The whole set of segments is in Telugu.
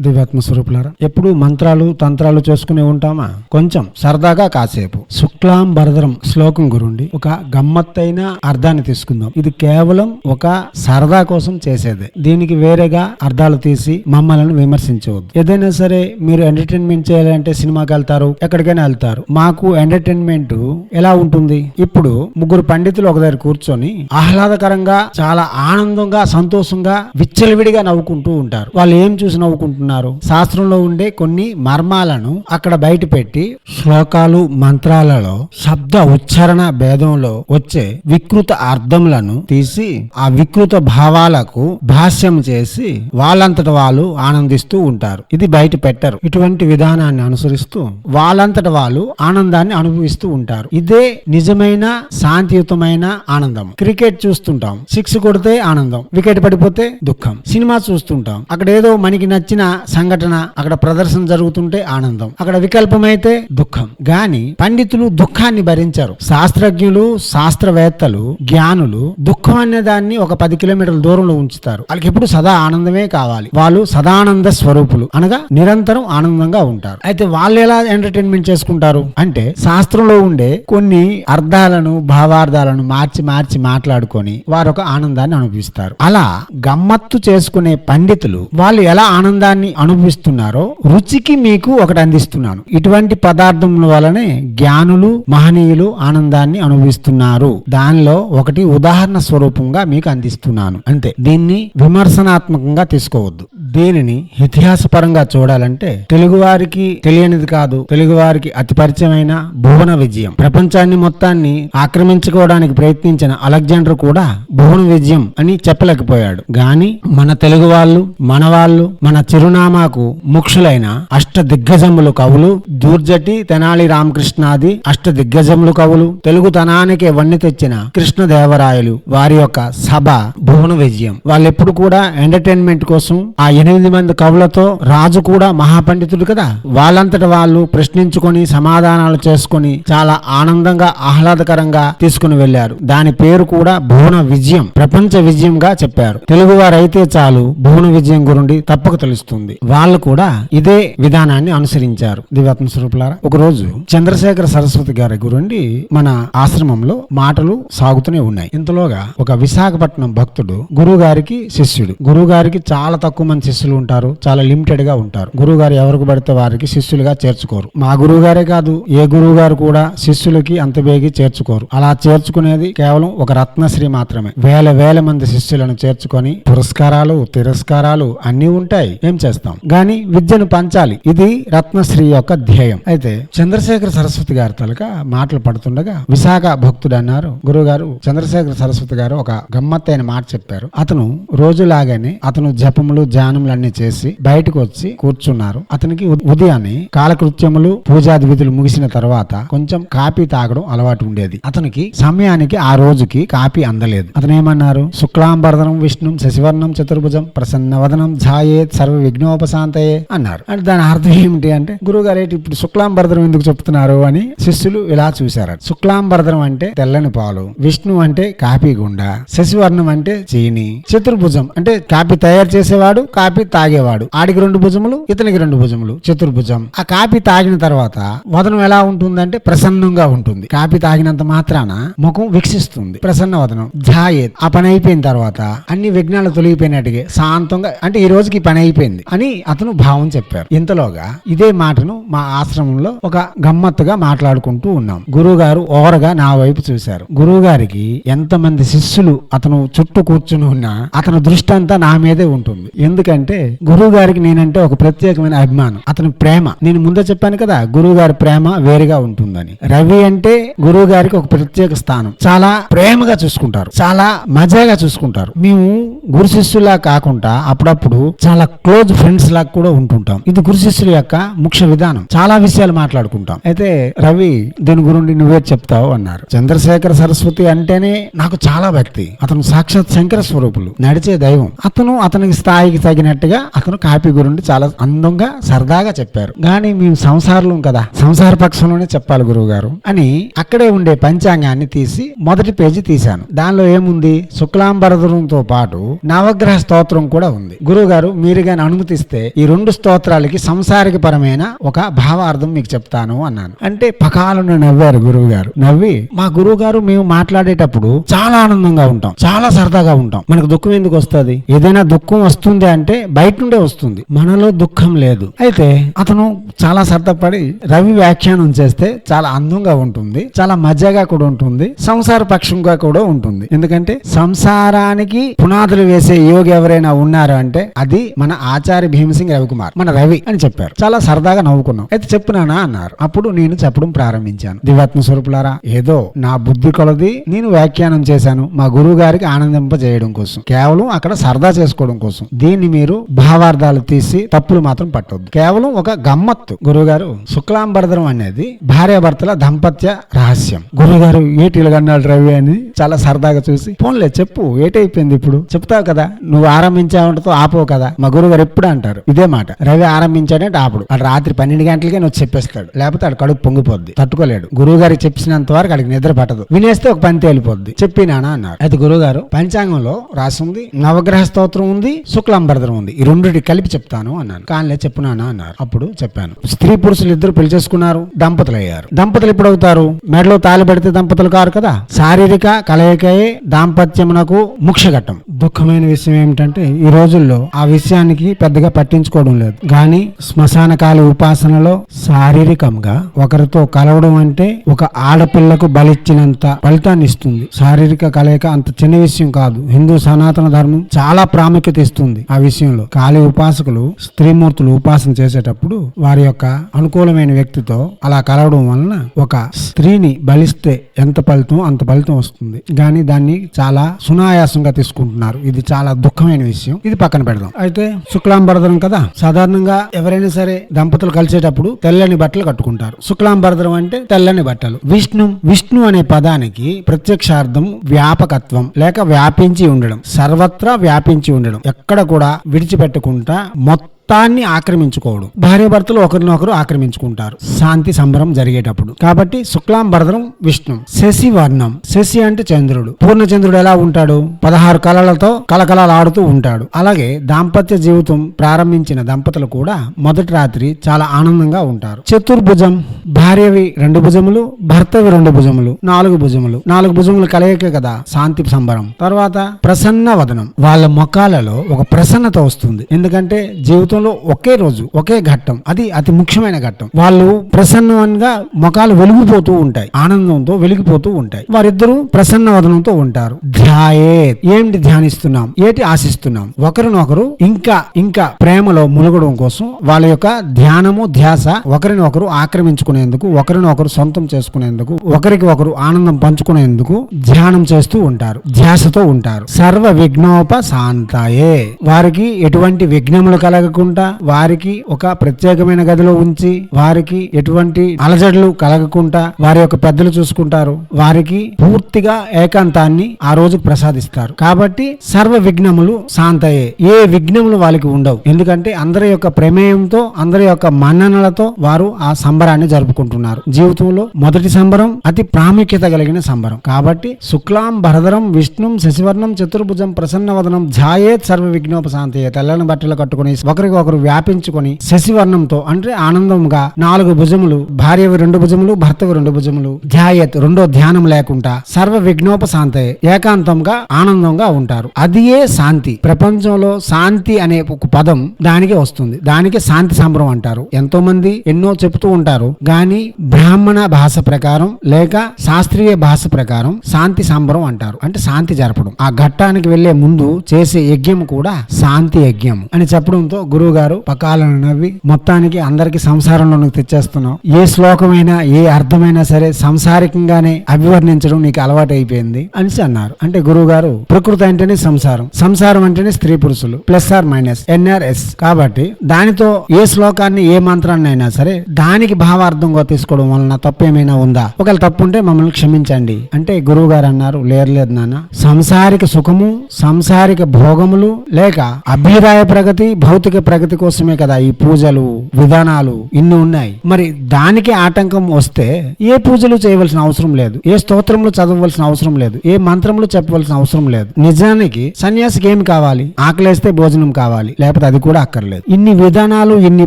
దివ్యాత్మ స్వరూపులారా? ఎప్పుడు మంత్రాలు తంత్రాలు చేసుకునే ఉంటామా? కొంచెం సరదాగా కాసేపు. శుక్లాం భరదరం శ్లోకం గురుండి ఒక గమ్మత్తైన అర్థాన్ని తీసుకుందాం. ఇది కేవలం ఒక సరదా కోసం చేసేదే. దీనికి వేరేగా అర్థాలు తీసి మమ్మల్ని విమర్శించవద్దు. ఏదైనా సరే మీరు ఎంటర్టైన్మెంట్ చేయాలంటే సినిమాకి వెళ్తారు ఎక్కడికైనా వెళ్తారు. మాకు ఎంటర్టైన్మెంట్ ఎలా ఉంటుంది? ఇప్పుడు ముగ్గురు పండితులు ఒక దగ్గర కూర్చొని ఆహ్లాదకరంగా చాలా ఆనందంగా సంతోషంగా విచ్చలవిడిగా నవ్వుకుంటూ ఉంటారు. వాళ్ళు ఏం చూసి నవ్వుకుంటున్నారు? శాస్త్రంలో ఉండే కొన్ని మర్మాలను అక్కడ బయట పెట్టి శ్లోకాలు మంత్రాలలో శబ్ద ఉచ్చారణ భేదంలో వచ్చే వికృత అర్థములను తీసి ఆ వికృత భావాలకు భాష్యం చేసి వాళ్ళంతట వాళ్ళు ఆనందిస్తూ ఉంటారు. ఇది బయట పెట్టరు. ఇటువంటి విధానాన్ని అనుసరిస్తూ వాళ్ళంతట వాళ్ళు ఆనందాన్ని అనుభవిస్తూ ఉంటారు. ఇదే నిజమైన శాంతియుతమైన ఆనందం. క్రికెట్ చూస్తుంటాం. సిక్స్ కొడితే ఆనందం. వికెట్ పడిపోతే దుఃఖం. సినిమా చూస్తుంటాం. అక్కడ ఏదో మనకి నచ్చిన సంఘటన అక్కడ ప్రదర్శన జరుగుతుంటే ఆనందం. అక్కడ వికల్పమైతే దుఃఖం. గాని పండితులు దుఃఖాన్ని భరించారు. శాస్త్రజ్ఞులు శాస్త్రవేత్తలు జ్ఞానులు దుఃఖం అనే దాన్ని ఒక పది కిలోమీటర్ల దూరంలో ఉంచుతారు. వాళ్ళకి ఎప్పుడు సదా ఆనందమే కావాలి. వాళ్ళు సదానంద స్వరూపులు. అనగా నిరంతరం ఆనందంగా ఉంటారు. అయితే వాళ్ళు ఎలా ఎంటర్టైన్మెంట్ చేసుకుంటారు? అంటే శాస్త్రంలో ఉండే కొన్ని అర్థాలను భావార్థాలను మార్చి మార్చి మాట్లాడుకొని వారు ఒక ఆనందాన్ని అనుభవిస్తారు. అలా గమ్మత్తు చేసుకునే పండితులు వాళ్ళు ఎలా ఆనందాన్ని అనుభవిస్తున్నారో రుచికి మీకు ఒకటి అందిస్తున్నాను. ఇటువంటి పదార్థముల వలనే జ్ఞానులు మహనీయులు ఆనందాన్ని అనుభవిస్తున్నారు. దానిలో ఒకటి ఉదాహరణ స్వరూపంగా మీకు అందిస్తున్నాను. అంతే. దీన్ని విమర్శనాత్మకంగా తీసుకోవద్దు. దీనిని ఇతిహాసపరంగా చూడాలంటే తెలుగు వారికి తెలియనిది కాదు. తెలుగు వారికి అతి పరిచయమైన భువన విజయం. ప్రపంచాన్ని మొత్తాన్ని ఆక్రమించుకోవడానికి ప్రయత్నించిన అలెగ్జాండర్ కూడా భువన విజయం అని చెప్పలేకపోయాడు. గాని మన తెలుగు వాళ్ళు మన వాళ్ళు మన చిరునామాకు ముక్షులైన అష్ట దిగ్గజములు కవులు దూర్జటి తెనాలి రామకృష్ణాది అష్ట దిగ్గజములు కవులు తెలుగుతనానికి వన్ని తెచ్చిన కృష్ణదేవరాయలు వారి యొక్క సభ భువన విజయం. వాళ్ళెప్పుడు కూడా ఎంటర్టైన్మెంట్ కోసం ఆ ఎనిమిది మంది కవులతో రాజు కూడా మహాపండితుడు కదా. వాళ్ళంతట వాళ్ళు ప్రశ్నించుకొని సమాధానాలు చేసుకొని చాలా ఆనందంగా ఆహ్లాదకరంగా తీసుకుని వెళ్ళారు దాని పేరు కూడా భువన విజయం ప్రపంచ విజయంగా చెప్పారు. తెలుగు వారైతే చాలు భువన విజయం గురించి తప్పక తెలుస్తుంది. వాళ్ళు కూడా ఇదే విధానాన్ని అనుసరించారు. దివ్యాత్మ స్వరూపులారా ఒక రోజు చంద్రశేఖర సరస్వతి గారి గురుండి మన ఆశ్రమంలో మాటలు సాగుతూనే ఉన్నాయి. ఇంతలోగా ఒక విశాఖపట్నం భక్తుడు గురువు గారికి శిష్యుడు. గురువు గారికి చాలా తక్కువ మంది శిష్యులు ఉంటారు చాలా లిమిటెడ్గా ఉంటారు. గురువు గారు ఎవరికి పడితే వారికి శిష్యులుగా చేర్చుకోరు. మా గురువు గారే కాదు ఏ గురువు గారు కూడా శిష్యులకి అంత బేగి చేర్చుకోరు. అలా చేర్చుకునేది కేవలం ఒక రత్నశ్రీ మాత్రమే. వేల వేల మంది శిష్యులను చేర్చుకొని పురస్కారాలు తిరస్కారాలు అన్ని ఉంటాయి. ఏం చేస్తాం. కానీ విద్యను పంచాలి. ఇది రత్నశ్రీ యొక్క ధ్యేయం. అయితే చంద్రశేఖర సరస్వతి గారి తలక మాటలు పడుతుండగా విశాఖ భక్తుడు అన్నారు గురువు గారు చంద్రశేఖర సరస్వతి గారు ఒక గమ్మత్తైన మాట చెప్పారు. అతను రోజులాగానే అతను జపములు ధ్యానములు అన్ని చేసి బయటకు వచ్చి కూర్చున్నారు. అతనికి ఉదయాన్నే కాలకృత్యములు పూజాది విధులు ముగిసిన తర్వాత కొంచెం కాపీ తాగడం అలవాటు ఉండేది. అతనికి సమయానికి ఆ రోజుకి కాపీ అందలేదు. అతను ఏమన్నారు? శుక్లాంబరదనం విష్ణు శశివర్ణం చతుర్భుజం ప్రసన్నవదనం ఝాయేత్ సర్వ విఘ్నోపశాంతయే అన్నారు. అంటే దాని అర్థం ఏమిటి అంటే గురువు గారు ఇప్పుడు శుక్లాంబరదరం ఎందుకు చెప్తున్నారు అని శిష్యులు ఇలా చూశారు. శుక్లాంబరదరం అంటే తెల్లని పాలు విష్ణు అంటే కాపీ గుండ శశివర్ణం అంటే చీని చతుర్భుజం అంటే కాపీ తయారు చేసేవాడు కాపీ తాగేవాడు. ఆడికి రెండు భుజములు ఇతనికి రెండు భుజములు చతుర్భుజం. ఆ కాపీ తాగిన తర్వాత వదనం ఎలా ఉంటుందంటే ప్రసన్నంగా ఉంటుంది. కాపీ తాగినంత మాత్రాన ముఖం వికసిస్తుంది ప్రసన్న వదనం ఝాయేత్ ఆ పని అయిపోయిన తర్వాత అన్ని విఘ్నాలు తొలగిపోయినట్టుగా శాంతంగా అంటే ఈ రోజుకి పని అయిపోయింది. అని అతను భావం చెప్పారు. ఇంతలోగా ఇదే మాటను మా ఆశ్రమంలో ఒక గమ్మత్తుగా మాట్లాడుకుంటూ ఉన్నాం. గురువు గారు ఓరగా నా వైపు చూశారు. గురువు గారికి ఎంతమంది శిష్యులు అతను చుట్టూ కూర్చుని ఉన్నా అతని దృష్టి అంతా నా మీదే ఉంటుంది. ఎందుకంటే గురువు గారికి నేనంటే ఒక ప్రత్యేకమైన అభిమానం. అతని ప్రేమ. నేను ముందే చెప్పాను కదా గురువు గారి ప్రేమ వేరుగా ఉంటుందని. రవి అంటే గురువు గారికి ఒక ప్రత్యేక స్థానం. చాలా ప్రేమగా చూసుకుంటారు. చాలా మజాగా చూసుకుంటారు. మేము గురు శిష్యులా కాకుండా అప్పుడప్పుడు చాలా క్లోజ్ ఫ్రెండ్స్ లాగా కూడా ఉంటుంటాం. ఇది గురుశిష్యుల యొక్క ముఖ్య విధానం. చాలా విషయాలు మాట్లాడుకుంటాం. అయితే రవి దీని గురించి నువ్వే చెప్తావు అన్నారు. చంద్రశేఖర సరస్వతి అంటేనే నాకు చాలా భక్తి. అతను సాక్షాత్ శంకర స్వరూపులు. నడిచే దైవం. అతను అతనికి స్థాయికి తగినట్టుగా అతను కాపీ గురించి చాలా అందంగా సరదాగా చెప్పారు. కానీ మేము సంసారం కదా. సంసార పక్షంలోనే చెప్పాలి గురువు గారు అని అక్కడే ఉండే పంచాంగాన్ని తీసి మొదటి పేజీ తీశాను. దానిలో ఏముంది? శుక్లాంబరధరంతో పాటు నవగ్రహ స్తోత్రం కూడా ఉంది. గురువు గారు మీరు కానీ అనుమతి అనుమతిస్తే ఈ రెండు స్తోత్రాలకి సంసారిక పరమైన ఒక భావార్థం మీకు చెప్తాను అన్నాను. అంటే పకాలను నవ్వారు గురువు గారు నవ్వి మా గురువు గారు మేము మాట్లాడేటప్పుడు చాలా ఆనందంగా ఉంటాం చాలా సరదాగా ఉంటాం. మనకు దుఃఖం ఎందుకు వస్తుంది? ఏదైనా దుఃఖం వస్తుంది అంటే బయట నుండే వస్తుంది. మనలో దుఃఖం లేదు. అయితే అతను చాలా సరదాపడి రవి వ్యాఖ్యానం చేస్తే చాలా అందంగా ఉంటుంది చాలా మజాగా కూడా ఉంటుంది సంసార పక్షంగా కూడా ఉంటుంది. ఎందుకంటే సంసారానికి పునాదులు వేసే యోగి ఎవరైనా ఉన్నారు అంటే అది మన ఆచార్య భీమసింగ్ రవికుమార్ మన రవి అని చెప్పారు. చాలా సరదాగా నవ్వుకున్నాం. అయితే చెప్పునానా అన్నారు. అప్పుడు నేను చెప్పడం ప్రారంభించాను. దివాత్మ స్వరూపులారా ఏదో నా బుద్ధి కొలది నేను వ్యాఖ్యానం చేశాను. మా గురువు గారికి ఆనందింపజేయడం కోసం. కేవలం అక్కడ సరదా చేసుకోవడం కోసం. దీన్ని మీరు భావార్థాలు తీసి తప్పులు మాత్రం పట్టొద్దు. కేవలం ఒక గమ్మత్తు. గురువుగారు శుక్లాంబరదరం అనేది భార్యాభర్తల దంపత్య రహస్యం. గురువుగారు ఏటీలు కన్నాడు రవి అని చాలా సరదాగా చూసి ఫోన్లే చెప్పు ఏటైపోయింది ఇప్పుడు? చెప్తావు కదా నువ్వు ఆరంభించావంటతో ఆపోవు కదా. మా గురువు గారు ఎప్పుడు అంటారు. ఇదే మాట. రవి ఆరంభించాడంటే ఆపుడు వాడు రాత్రి పన్నెండు గంటలకే నువ్వు చెప్పేస్తాడు. లేకపోతే అడు కడుపు పొంగిపోద్ది. తట్టుకోలేడు. గురువు గారు చెప్పినంత వరకు ఆడికి నిద్ర పట్టదు. వినేస్తే ఒక పని తేలిపోద్ది చెప్పినానా అన్నారు. అయితే గురువు గారు పంచాంగంలో రాసి ఉంది నవగ్రహ స్తోత్రం ఉంది శుక్లాంబరధరం ఉంది. ఈ రెండిటి కలిపి చెప్తాను అన్నాను. కానిలే చెప్పునానా అన్నారు. అప్పుడు చెప్పాను. స్త్రీ పురుషులు ఇద్దరు పెళ్ళి చేసుకున్నారు దంపతులు అయ్యారు దంపతులు ఎప్పుడు అవుతారు? మెడలో తాళి పెడితే దంపతులు కారు కదా? శారీరక కలయికయే దాంపత్యమునకు ముఖ్య ఘట్టం దుఃఖమైన విషయం ఏమిటంటే ఈ రోజుల్లో ఆ విషయానికి పెద్దగా పట్టించుకోవడం లేదు. కానీ శ్మశాన కాలి ఉపాసనలో శారీరకంగా ఒకరితో కలవడం అంటే ఒక ఆడపిల్లకు బలిచ్చినంత ఫలితాన్ని ఇస్తుంది. శారీరక కలయిక అంత చిన్న విషయం కాదు. హిందూ సనాతన ధర్మం చాలా ప్రాముఖ్యత ఇస్తుంది ఆ విషయంలో. కాళీ ఉపాసకులు స్త్రీమూర్తులు ఉపాసన చేసేటప్పుడు వారి యొక్క అనుకూలమైన వ్యక్తితో అలా కలవడం వలన ఒక స్త్రీని బలిస్తే ఎంత ఫలితం అంత ఫలితం వస్తుంది. కానీ దాన్ని చాలా సునాయాసంగా తీసుకుంటున్నారు. ఇది చాలా దుఃఖమైన విషయం. ఇది పక్కన పెడదాం. అయితే శుక్లాంబరధరం కదా? సాధారణంగా ఎవరైనా సరే దంపతులు కలిసేటప్పుడు తెల్లని బట్టలు కట్టుకుంటారు. శుక్లాంబరధరం అంటే తెల్లని బట్టలు. విష్ణు విష్ణు అనే పదానికి ప్రత్యక్షార్థం వ్యాపకత్వం లేక వ్యాపించి ఉండడం సర్వత్రా వ్యాపించి ఉండడం ఎక్కడ కూడా విడిచిపెట్టకుండా మొత్తం మొత్తాన్ని ఆక్రమించుకోవడం. భార్యాభర్తలు ఒకరినొకరు ఆక్రమించుకుంటారు. శాంతి సంబరం జరిగేటప్పుడు. కాబట్టి శుక్లాం భరదరం విష్ణు శశి వర్ణం శశి అంటే చంద్రుడు. పూర్ణచంద్రుడు ఎలా ఉంటాడు? పదహారు కళలతో కలకలలాడుతూ ఉంటాడు. అలాగే దాంపత్య జీవితం ప్రారంభించిన దంపతులు కూడా మొదటి రాత్రి చాలా ఆనందంగా ఉంటారు. చతుర్భుజం. భార్యవి రెండు భుజములు భర్తవి రెండు భుజములు నాలుగు భుజములు. నాలుగు భుజములు కలయికే కదా శాంతి సంబరం. తర్వాత ప్రసన్న వదనం వాళ్ళ మొఖాలలో ఒక ప్రసన్నత వస్తుంది. ఎందుకంటే జీవితం జీవితంలో ఒకే రోజు ఒకే ఘట్టం అది అతి ముఖ్యమైన ఘట్టం. వాళ్ళు ప్రసన్నంగా ముఖాలు వెలిగిపోతూ ఉంటాయి ఆనందంతో వెలిగిపోతూ ఉంటాయి. వారిద్దరూ ప్రసన్న వదనంతో ఉంటారు. ధ్యాయే ఏంటి ధ్యానిస్తున్నాం? ఏటి ఆశిస్తున్నాం? ఒకరినొకరు ఇంకా ఇంకా ప్రేమలో ములగడం కోసం వాళ్ళ యొక్క ధ్యానము ధ్యాస ఒకరిని ఒకరు ఆక్రమించుకునేందుకు ఒకరిని ఒకరు సొంతం చేసుకునేందుకు ఒకరికి ఒకరు ఆనందం పంచుకునేందుకు ధ్యానం చేస్తూ ఉంటారు ధ్యాసతో ఉంటారు. సర్వ విఘ్నోప శాంతాయే వారికి ఎటువంటి విఘ్నములు కలగకుండా వారికి ఒక ప్రత్యేకమైన గదిలో ఉంచి వారికి ఎటువంటి అలజడులు కలగకుండా వారి యొక్క పెద్దలు చూసుకుంటారు. వారికి పూర్తిగా ఏకాంతాన్ని ఆ రోజు ప్రసాదిస్తారు. కాబట్టి సర్వ విఘ్నములు శాంతయే. ఏ విఘ్నములు వాళ్ళకి ఉండవు. ఎందుకంటే అందరి యొక్క ప్రమేయంతో అందరి యొక్క మన్ననలతో వారు ఆ సంబరాన్ని జరుపుకుంటున్నారు. జీవితంలో మొదటి సంబరం అతి ప్రాముఖ్యత కలిగిన సంబరం. కాబట్టి శుక్లాం భరధరం విష్ణుం శశివర్ణం చతుర్భుజం ప్రసన్నవదనం ఝాయేత్ సర్వ విఘ్నోపశాంతయే. తెల్లని బట్టలు కట్టుకుని ఒకరికి ఒకరు వ్యాపించుకొని శశివర్ణంతో అంటే ఆనందంగా నాలుగు భుజములు భార్యవి రెండు భుజములు భర్తవి రెండు భుజములు ధ్యాయత్ రెండో ధ్యానం లేకుండా సర్వ విఘ్నోపశాంతయే ఏకాంతంగా ఆనందంగా ఉంటారు. అదియే శాంతి. ప్రపంచంలో శాంతి అనే ఒక పదం దానికి వస్తుంది. దానికి శాంతి సంబరం అంటారు. ఎంతో మంది ఎన్నో చెప్తూ ఉంటారు. గాని బ్రాహ్మణ భాష ప్రకారం లేక శాస్త్రీయ భాష ప్రకారం శాంతి సంబరం అంటారు. అంటే శాంతి జరపడం. ఆ ఘట్టానికి వెళ్ళే ముందు చేసే యజ్ఞం కూడా శాంతి యజ్ఞం అని చెప్పడంతో గురువు గారు పకాలను నవ్వి మొత్తానికి అందరికి సంసారంలోనికి తెచ్చేస్తున్నావు. ఏ శ్లోకమైనా ఏ అర్థమైనా సరే సంసారికంగానే అభివర్ణించడం నీకు అలవాటు అయిపోయింది అని అన్నారు. అంటే గురువు గారు ప్రకృతి అంటేనే సంసారం సంసారం అంటేనే స్త్రీ పురుషులు ప్లస్ ఆర్ మైనస్ ఎన్ఆర్ఎస్ కాబట్టి దానితో ఏ శ్లోకాన్ని ఏ మంత్రాన్ని అయినా సరే దానికి భావార్థంగా తీసుకోవడం వలన తప్పు ఏమైనా ఉందా? ఒకవేళ తప్పు ఉంటే మమ్మల్ని క్షమించండి. అంటే గురువు గారు అన్నారు లేరు లేదు నాన్న. సంసారిక సుఖము సంసారిక భోగములు లేక అభ్యుదాయ ప్రగతి భౌతిక ప్రగతి కోసమే కదా ఈ పూజలు విధానాలు ఇన్ని ఉన్నాయి. మరి దానికి ఆటంకం వస్తే ఏ పూజలు చేయవలసిన అవసరం లేదు. ఏ స్తోత్రములు చదవవలసిన అవసరం లేదు. ఏ మంత్రములు చెప్పవలసిన అవసరం లేదు. నిజానికి సన్యాసికి ఏమి కావాలి? ఆకలేస్తే భోజనం కావాలి. లేకపోతే అది కూడా అక్కర్లేదు. ఇన్ని విధానాలు ఇన్ని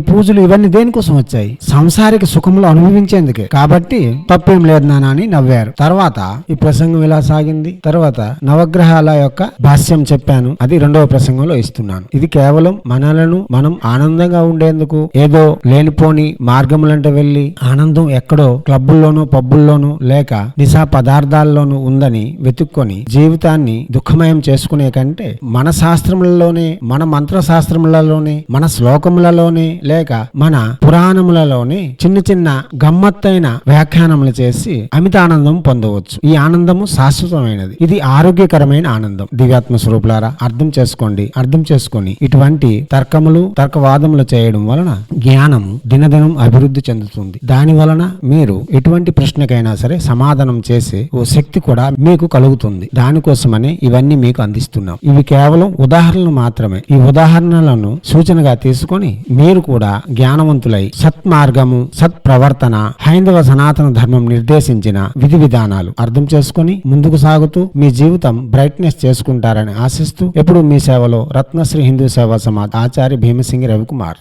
పూజలు ఇవన్నీ దేనికోసం వచ్చాయి? సంసారిక సుఖములు అనుభవించేందుకే. కాబట్టి తప్పేం లేదు నానా అని నవ్వారు. తర్వాత ఈ ప్రసంగం ఇలా సాగింది. తర్వాత నవగ్రహాల యొక్క భాష్యం చెప్పాను. అది రెండవ ప్రసంగంలో ఇస్తున్నాను. ఇది కేవలం మనలను మనం ఆనందంగా ఉండేందుకు ఏదో లేనిపోని మార్గములంటే వెళ్ళి ఆనందం ఎక్కడో క్లబ్బుల్లోనూ పబ్బుల్లోనూ లేక నిశా పదార్థాల్లోనూ ఉందని వెతుక్కొని జీవితాన్ని దుఃఖమయం చేసుకునే కంటే మన శాస్త్రములలోనే మన మంత్ర శాస్త్రములలోనే మన శ్లోకములలోనే లేక మన పురాణములలోనే చిన్న చిన్న గమ్మత్తైన వ్యాఖ్యానములు చేసి అమిత ఆనందం పొందవచ్చు. ఈ ఆనందము శాశ్వతమైనది. ఇది ఆరోగ్యకరమైన ఆనందం. దివ్యాత్మ స్వరూపులారా అర్థం చేసుకోండి అర్థం చేసుకొని ఇటువంటి తర్కములు తర్కవాదములు చేయడం వలన జ్ఞానము దినదినం అభివృద్ధి చెందుతుంది. దాని వలన మీరు ఎటువంటి ప్రశ్నకైనా సరే సమాధానం చేసే ఓ శక్తి కూడా మీకు కలుగుతుంది. దానికోసమనే ఇవన్నీ మీకు అందిస్తున్నాం. ఇవి కేవలం ఉదాహరణలు మాత్రమే. ఈ ఉదాహరణలను సూచనగా తీసుకొని మీరు కూడా జ్ఞానవంతులై సత్మార్గము సత్ప్రవర్తన హైందవ సనాతన ధర్మం నిర్దేశించిన విధి విధానాలు అర్థం చేసుకొని ముందుకు సాగుతూ మీ జీవితం బ్రైట్నెస్ చేసుకుంటారని ఆశిస్తూ ఎప్పుడు మీ సేవలో రత్నశ్రీ హిందూ సేవా సమాజ్ ఆచార్య భీమసింగి రవికుమార్